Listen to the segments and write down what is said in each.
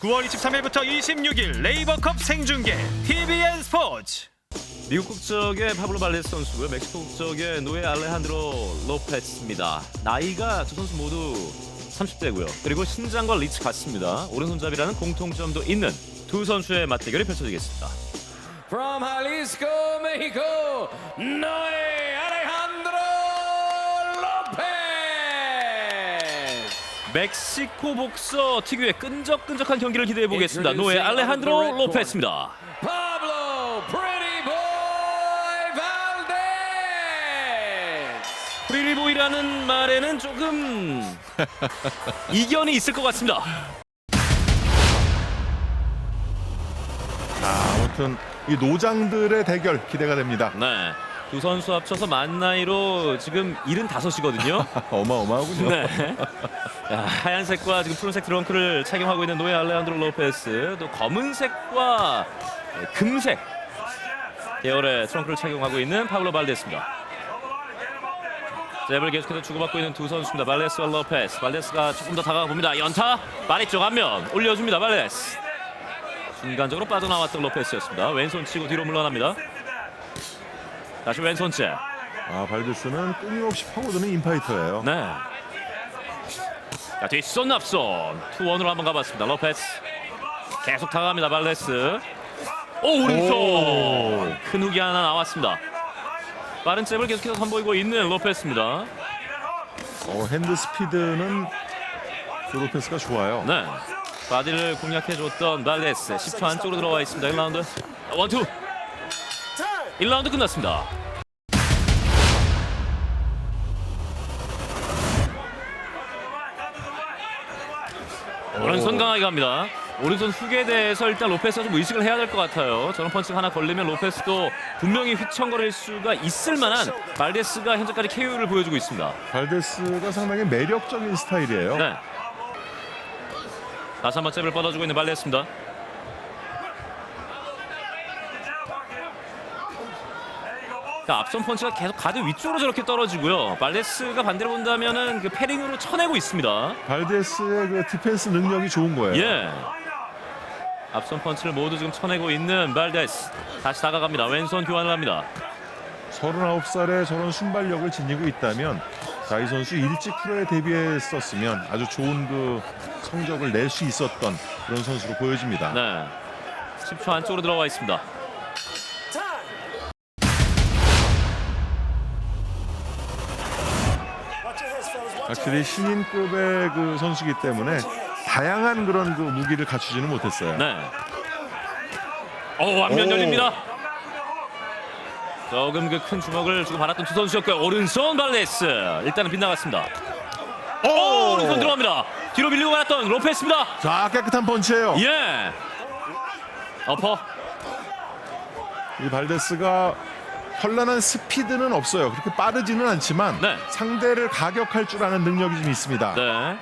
9월 23일부터 26일 레이버컵 생중계 TVN 스포츠. 미국 국적의 파블로 발레스 선수고요. 멕시코 국적의 노에 알레한드로 로페스입니다. 나이가 두 선수 모두 30대고요. 그리고 신장과 리치 같습니다. 오른손잡이라는 공통점도 있는 두 선수의 맞대결이 펼쳐지겠습니다. From Jalisco, Mexico, Noé 멕시코 복서 특유의 끈적끈적한 경기를 기대해 보겠습니다. 노에 알레한드로 로페스입니다. Pablo Pretty Boy Valdez. 프리리보이라는 말에는 조금 이견이 있을 것 같습니다. 아무튼 이 노장들의 대결 기대가 됩니다. 네. 두 선수 합쳐서 만 나이로 지금 75이거든요. 어마어마하군요. 네. 야, 하얀색과 지금 푸른색 트렁크를 착용하고 있는 노에 알레한드로 로페스 또 검은색과 네, 금색 계열의 트렁크를 착용하고 있는 파블로 발데스입니다. 잽을 계속해서 주고받고 있는 두 선수입니다. 발레스와 로페스. 발레스가 조금 더 다가가 봅니다. 연타 마리 쪽 앞면 올려줍니다. 발레스. 순간적으로 빠져나왔던 로페스였습니다. 왼손 치고 뒤로 물러납니다. 다시 왼손 채. 아 발데스는 끊임없이 파고드는 인파이터예요. 네. 자, 뒷손 앞손 투원으로 한번 가봤습니다. 로페스 계속 다가갑니다. 발레스. 오 오른손 오. 큰 훅이 하나 나왔습니다. 빠른 잽을 계속해서 선보이고 있는 로페스입니다. 어, 핸드 스피드는 조로페스가 좋아요. 네. 바디를 공략해줬던 발레스 10초 안쪽으로 들어와 있습니다. 1라운드 원투 1라운드 끝났습니다. 오른손 강하게 갑니다. 오른손 훅에 대해서 일단 로페스가 좀 의식을 해야 될 것 같아요. 저런 펀치가 하나 걸리면 로페스도 분명히 휘청거릴 수가 있을 만한 발데스가 현재까지 KO를 보여주고 있습니다. 발데스가 상당히 매력적인 스타일이에요. 네. 다시 한번 잽을 뻗어주고 있는 발레스입니다. 그러니까 앞선 펀치가 계속 가드 위쪽으로 저렇게 떨어지고요. 발레스가 반대로 본다면은 그 패링으로 쳐내고 있습니다. 발데스의 그 디펜스 능력이 좋은 거예요. 예. 앞선 펀치를 모두 지금 쳐내고 있는 발데스. 다시 다가갑니다. 왼손 교환을 합니다. 39살에 저런 순발력을 지니고 있다면 자, 이 선수 일찍 프로에 데뷔했었으면 아주 좋은 그 성적을 낼 수 있었던 그런 선수로 보여집니다. 네. 10초 안쪽으로 들어와 있습니다. 확실히 신인급의 그 선수기 때문에 다양한 그런 그 무기를 갖추지는 못했어요. 네. 오 안면 오. 열립니다. 조금 그 큰 주먹을 주고 받았던 두 선수였고요. 오른손 발레스 일단은 빗나갔습니다. 오 오른손 들어갑니다. 뒤로 밀리고 말았던 로페스입니다. 자 깨끗한 펀치예요. 예. 어퍼. 이 발데스가 현란한 스피드는 없어요. 그렇게 빠르지는 않지만 네. 상대를 가격할 줄 아는 능력이 좀 있습니다. 네.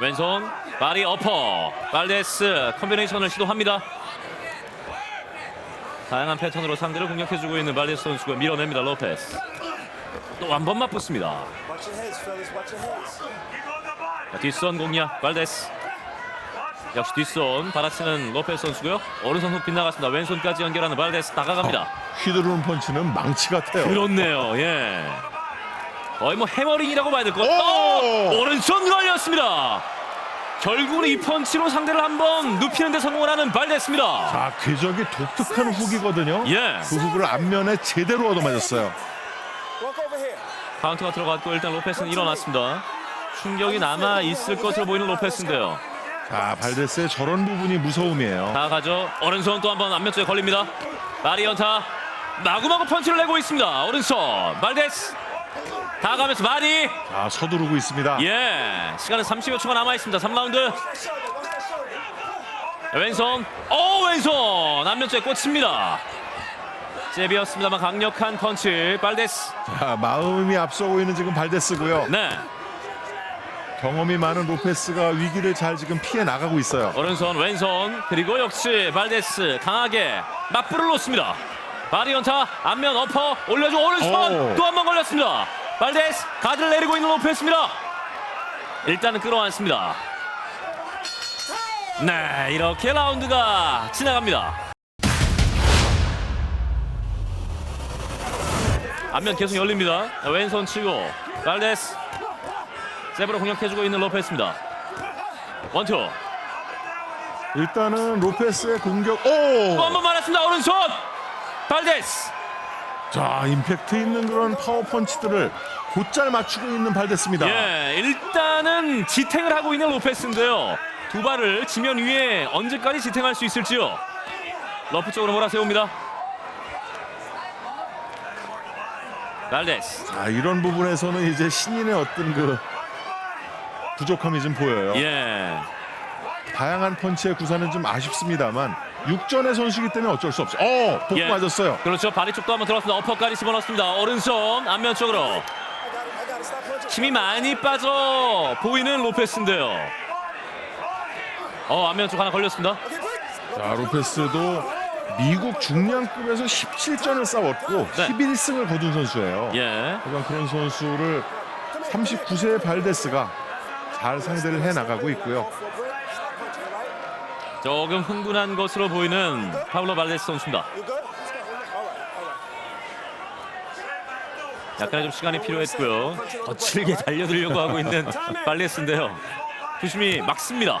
왼손 바리 어퍼. 발레스 컨비네이션을 시도합니다. 다양한 패턴으로 상대를 공략해주고 있는 발레스 선수가 밀어냅니다. 로페스. 또 한 번 맞붙습니다. 자, 뒷손 공략 발데스 역시 뒷손 받아치는 로페스 선수고요. 오른손 훅 빗나갔습니다. 왼손까지 연결하는 발데스 다가갑니다. 휘두르는 펀치는 망치 같아요. 그렇네요. 예. 거의 뭐 해머링이라고 봐야 될것 오! 같아요. 오른손 걸렸습니다. 결국은 이 펀치로 상대를 한번 눕히는 데 성공을 하는 발데스입니다. 자 궤적이 독특한 훅이거든요. 예. 그 훅을 앞면에 제대로 얻어맞았어요. 카운터가 들어갔고 일단 로페스는 일어났습니다. 충격이 남아 있을 것으로 보이는 로페스인데요 자 발데스의 저런 부분이 무서움이에요. 다 가죠. 오른손 또 한번 안면 쪽에 걸립니다. 마리언타 마구마구 펀치를 내고 있습니다. 오른손 말데스 다가가면서 마리 자 서두르고 있습니다. 예 시간은 30여 초가 남아 있습니다. 3라운드 왼손 오 왼손 안면 쪽에 꽂힙니다. 잽이었습니다만 강력한 펀치 발데스 자 마음이 앞서고 있는 지금 발데스고요. 네 경험이 많은 로페스가 위기를 잘 지금 피해 나가고 있어요. 오른손 왼손 그리고 역시 발데스 강하게 맞불을 놓습니다. 바리언타 앞면 어퍼 올려줘 오른손 오. 또한 번 걸렸습니다. 발데스 가드를 내리고 있는 로페스입니다. 일단은 끌어안습니다. 네, 이렇게 라운드가 지나갑니다. 앞면 계속 열립니다. 왼손 치고 발데스 세브로 공격해주고 있는 로페스입니다. 원투 일단은 로페스의 공격. 또 오! 한번 말았습니다. 오른손 발데스 자, 임팩트 있는 그런 파워 펀치들을 곧잘 맞추고 있는 발데스입니다. 예, 일단은 지탱을 하고 있는 로페스인데요. 두 발을 지면 위에 언제까지 지탱할 수 있을지요. 러프 쪽으로 몰아세웁니다. 발데스 자, 이런 부분에서는 이제 신인의 어떤 그 부족함이 좀 보여요. 예. 다양한 펀치의 구사는 좀 아쉽습니다만 육전의 선수이기 때문에 어쩔 수 없어요. 어, 복 예. 맞았어요. 그렇죠. 바디 쪽도 한번 들어왔습니다. 어퍼까지 집어넣습니다. 오른손 앞면 쪽으로. 힘이 많이 빠져 보이는 로페스인데요. 어 앞면 쪽 하나 걸렸습니다. 자, 로페스도 미국 중량급에서 17전을 싸웠고 네. 11승을 거둔 선수예요. 예. 하지만 그런 선수를 39세의 발데스가 잘 상대를 해 나가고 있고요. 조금 흥분한 것으로 보이는 파블로 발데스 선수입니다. 약간의 좀 시간이 필요했고요. 거칠게 달려들려고 하고 있는 발레스인데요. 조심히 막습니다.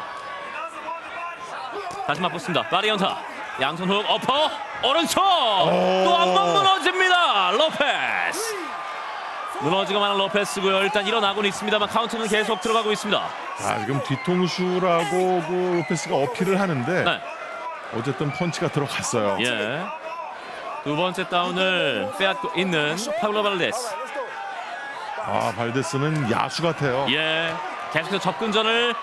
다시 맞붙습니다. 바리언타 양손 훅 어퍼 오른손 또한 번 무너집니다. 로페스 무너지고 마는 로페스고요. 일단 일어나고는 있습니다만 카운트는 계속 들어가고 있습니다. 자, 지금 뒤통수라고 그 로페스가 어필을 하는데 네, 어쨌든 펀치가 들어갔어요. 예. 두 번째 다운을 빼앗고 있는 파블로 go. 아, 발데스는 야수 같아요. 예. 계속해서 접근전을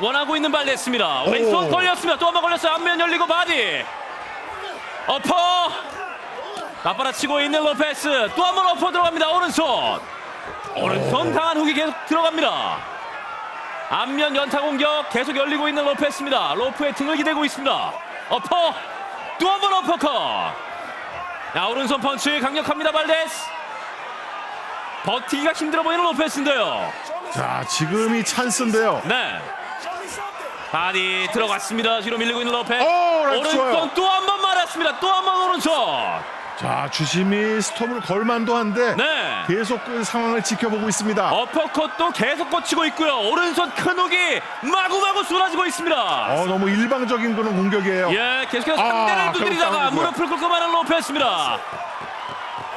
원하고 있는 발레스입니다. 왼손 오. 걸렸습니다. 또 한 번 걸렸어요. 앞면 열리고 바디. 어퍼. 맞받아치고 있는 로페스. 또 한번 어퍼 들어갑니다. 오른손. 오른손 강한 훅이 계속 들어갑니다. 앞면 연타 공격 계속 열리고 있는 로페스입니다. 로프의 등을 기대고 있습니다. 어퍼. 또한번 어퍼컷. 자, 오른손 펀치 강력합니다. 발데스. 버티기가 힘들어 보이는 로페스인데요. 자, 지금이 찬스인데요. 네. 바디 들어갔습니다. 뒤로 밀리고 있는 로페. 오, 오른손. 또 한 번 말았습니다. 또 한 번 오른손. 자, 주심이 스톱을 걸만도 한데 네. 계속 그 상황을 지켜보고 있습니다. 어퍼컷도 계속 꽂히고 있고요. 오른손 큰 훅이 마구마구 쏟아지고 있습니다. 어, 너무 일방적인 그런 공격이에요. 예, 계속해서 아, 상대를 두드리다가. 무릎을 꿇고 마는 로페스입니다.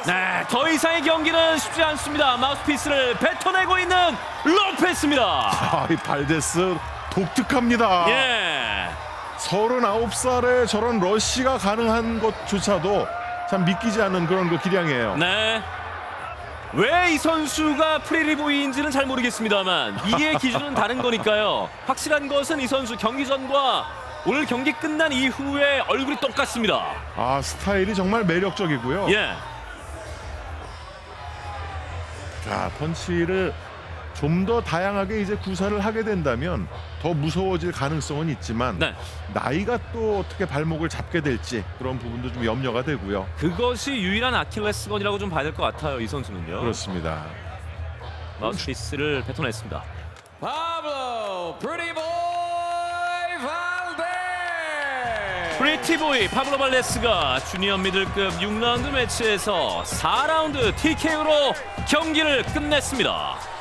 네, 더 이상의 경기는 쉽지 않습니다. 마우스피스를 뱉어내고 있는 로페스입니다. 아, 이 발데스 독특합니다. 예. 39살에 저런 러쉬가 가능한 것조차도 참 믿기지 않는 그런 그 기량이에요. 네. 왜 이 선수가 프리리보이인지는 잘 모르겠습니다만 이의 기준은 다른 거니까요. 확실한 것은 이 선수 경기 전과 오늘 경기 끝난 이후에 얼굴이 똑같습니다. 아, 스타일이 정말 매력적이고요. 예. 자, 펀치를 좀 더 다양하게 이제 구사를 하게 된다면 더 무서워질 가능성은 있지만 네. 나이가 또 어떻게 발목을 잡게 될지 그런 부분도 좀 염려가 되고요. 그것이 유일한 아킬레스건이라고 좀 봐야 될 것 같아요. 이 선수는요. 그렇습니다. 마우스피스를 뱉어냈습니다. Pablo Pretty Boy Valdez. 프리티보이 파블로 발레스가 주니어 미들급 6라운드 매치에서 4라운드 TKO로 경기를 끝냈습니다.